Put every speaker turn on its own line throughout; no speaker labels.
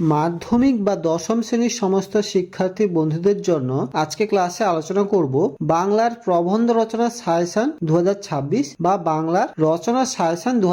মাধ্যমিক বা দশম শ্রেণির সমস্ত শিক্ষার্থী বন্ধুদের জন্য আজকে ক্লাসে আলোচনা করব বাংলার প্রবন্ধ রচনা সায়াসান দু বা বাংলার রচনা সায়াসান দু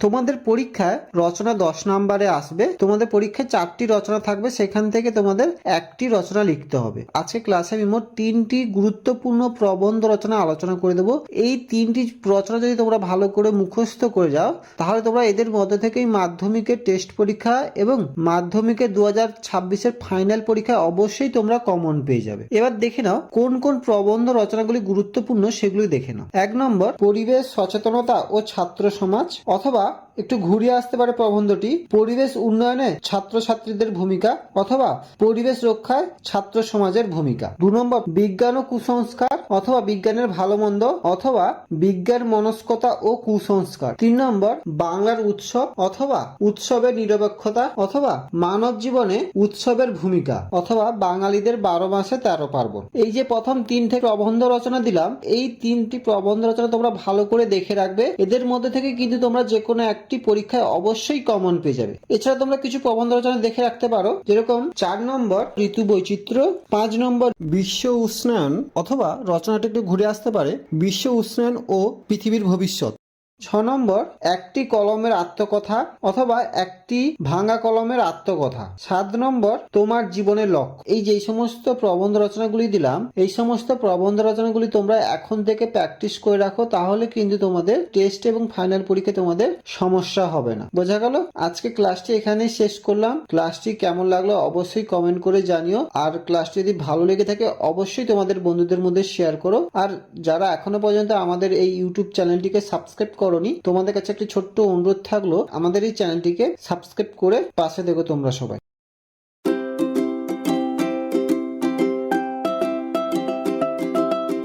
তোমাদের পরীক্ষায় রচনা দশ নম্বরে আসবে। তোমাদের পরীক্ষায় চারটি রচনা থাকবে। সেখান থেকে তোমাদের একটি রচনা লিখতে হবে। আজকে ক্লাসে আমি মোট তিনটি গুরুত্বপূর্ণ প্রবন্ধ রচনা আলোচনা করে দেবো। এই তিনটি রচনা যদি তোমরা ভালো করে মুখস্থ করে যাও, তাহলে তোমরা এদের মধ্যে থেকেই মাধ্যমিকের টেস্ট পরীক্ষা এবং মাধ্যমিকের দু হাজার ছাব্বিশের ফাইনাল পরীক্ষায় অবশ্যই তোমরা কমন পেয়ে যাবে। এবার দেখে নাও, কোন কোন প্রবন্ধ রচনাগুলি গুরুত্বপূর্ণ সেগুলি দেখে নাও। এক নম্বর, পরিবেশ, সচেতনতা ও ছাত্র সমাজ অথবা একটু ঘুরিয়ে আসতে পারে প্রবন্ধটি। পরিবেশ উন্নয়নে ছাত্রছাত্রীদের ভূমিকা অথবা পরিবেশ রক্ষায় ছাত্র সমাজের ভূমিকা। দু নম্বর, বিজ্ঞান ও কুসংস্কার অথবা বিজ্ঞানের ভালো মন্দ অথবা বিজ্ঞান মনস্কতা ও কুসংস্কার। তিন নম্বর, বাংলার উৎসব অথবা উৎসবের নিরপেক্ষতা অথবা মানব জীবনে উৎসবের ভূমিকা অথবা বাঙালিদের বারো মাসে তেরো পার্বণ। এই যে প্রথম তিন থেকে প্রবন্ধ রচনা দিলাম, এই তিনটি প্রবন্ধ রচনা তোমরা ভালো করে দেখে রাখবে। এদের মধ্যে থেকে কিন্তু তোমরা যে কোনো একটি পরীক্ষায় অবশ্যই কমন পেয়ে যাবে। এছাড়া তোমরা কিছু প্রবন্ধ রচনা দেখে রাখতে পারো, যেরকম চার নম্বর ঋতু বৈচিত্র্য, পাঁচ নম্বর বিশ্ব উষ্ণায়ন, অথবা রচনাটা একটু ঘুরে আসতে পারে, বিশ্ব উষ্ণায়ন ও পৃথিবীর ভবিষ্যৎ। ছ নম্বর, একটি কলমের আত্মকথা অথবা একটি ভাঙা কলমের আত্মকথা। সাত নম্বর, তোমার জীবনের লক্ষ্য। এই যে সমস্ত প্রবন্ধ রচনাগুলি দিলাম, এই সমস্ত প্রবন্ধ রচনাগুলি তোমরা এখন থেকে প্র্যাকটিস করে রাখো, তাহলে কিন্তু তোমাদের টেস্ট এবং ফাইনাল পরীক্ষায় তোমাদের সমস্যা হবে না। বোঝা গেল? আজকে ক্লাসটি এখানেই শেষ করলাম। ক্লাসটি কেমন লাগল অবশ্যই কমেন্ট করে জানিও। আর ক্লাসটি যদি ভালো লেগে থাকে, অবশ্যই তোমাদের বন্ধুদের মধ্যে শেয়ার করো। আর যারা এখনও পর্যন্ত আমাদের এই ইউটিউব চ্যানেলটিকে সাবস্ক্রাইব করনি। তোমাদের কাছে একটি ছোট্ট অনুরোধ থাকল, আমাদের এই চ্যানেলটিকে সাবস্ক্রাইব করে পাশে দেখো তোমরা সবাই।